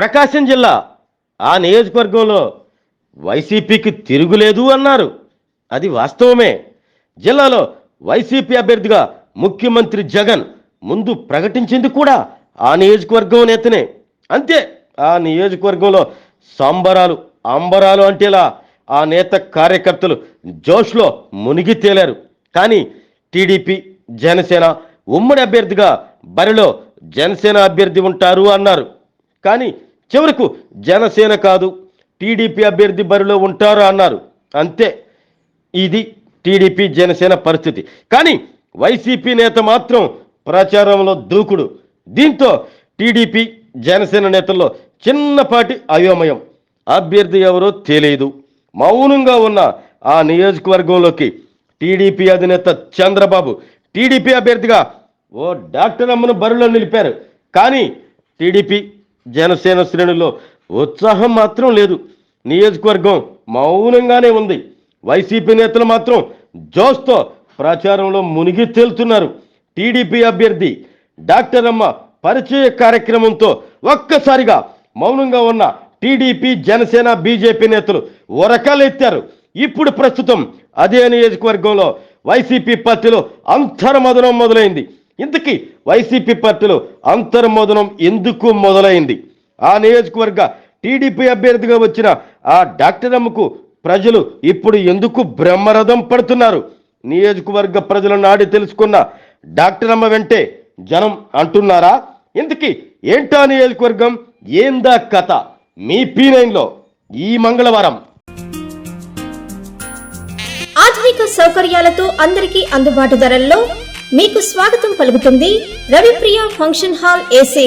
ప్రకాశం జిల్లా ఆ నియోజకవర్గంలో వైసీపీకి తిరుగులేదు అన్నారు. అది వాస్తవమే. జిల్లాలో వైసీపీ అభ్యర్థిగా ముఖ్యమంత్రి జగన్ ముందు ప్రకటించింది కూడా ఆ నియోజకవర్గం నేతనే. అంతే ఆ నియోజకవర్గంలో సంబరాలు అంబరాలు అంటేలా ఆ నేత కార్యకర్తలు జోష్లో మునిగి తేలారు. కానీ టీడీపీ జనసేన ఉమ్మడి అభ్యర్థిగా బరిలో జనసేన అభ్యర్థి ఉంటారు అన్నారు. కానీ చివరకు జనసేన కాదు టీడీపీ అభ్యర్థి బరిలో ఉంటారు అన్నారు. అంతే. ఇది టీడీపీ జనసేన పరిస్థితి. కానీ వైసీపీ నేత మాత్రం ప్రచారంలో దూకుడు. దీంతో టీడీపీ జనసేన నేతల్లో చిన్నపాటి అయోమయం. అభ్యర్థి ఎవరో తెలియదు. మౌనంగా ఉన్న ఆ నియోజకవర్గంలోకి టీడీపీ అధినేత చంద్రబాబు టీడీపీ అభ్యర్థిగా ఓ డాక్టర్ అమ్మను బరిలో నిలిపారు. కానీ టీడీపీ జనసేన శ్రేణుల్లో ఉత్సాహం మాత్రం లేదు. నియోజకవర్గం మౌనంగానే ఉంది. వైసీపీ నేతలు మాత్రం జోస్తో ప్రచారంలో మునిగి తేలుతున్నారు. టీడీపీ అభ్యర్థి డాక్టర్ అమ్మ పరిచయ కార్యక్రమంతో ఒక్కసారిగా మౌనంగా ఉన్న టీడీపీ జనసేన బీజేపీ నేతలు ఒరకాలెత్తారు. ఇప్పుడు ప్రస్తుతం అదే నియోజకవర్గంలో వైసీపీ పార్టీలో అంతర్మదనం మొదలైంది. ఇంతకీ వైసీపీ పార్టీలో అంతర్మదనం ఎందుకు మొదలైంది? ఆ నియోజకవర్గ టీడీపీ అభ్యర్థిగా వచ్చిన ఆ డాక్టర్ అమ్మకు ప్రజలు ఇప్పుడు ఎందుకు బ్రహ్మరథం పడుతున్నారు? నియోజకవర్గ ప్రజల నాడి తెలుసుకున్న డాక్టర్ అమ్మ వెంటే జనం అంటున్నారా? ఇంతకీ ఏంటా నియోజకవర్గం? ఏందా కథ? మీ పీ నైన్లో ఈ మంగళవారం. ఆధునిక సౌకర్యాలతో అందరికీ అందుబాటు ధరల్లో మీకు స్వాగతం పలుకుతుంది Ravipriya function hall AC.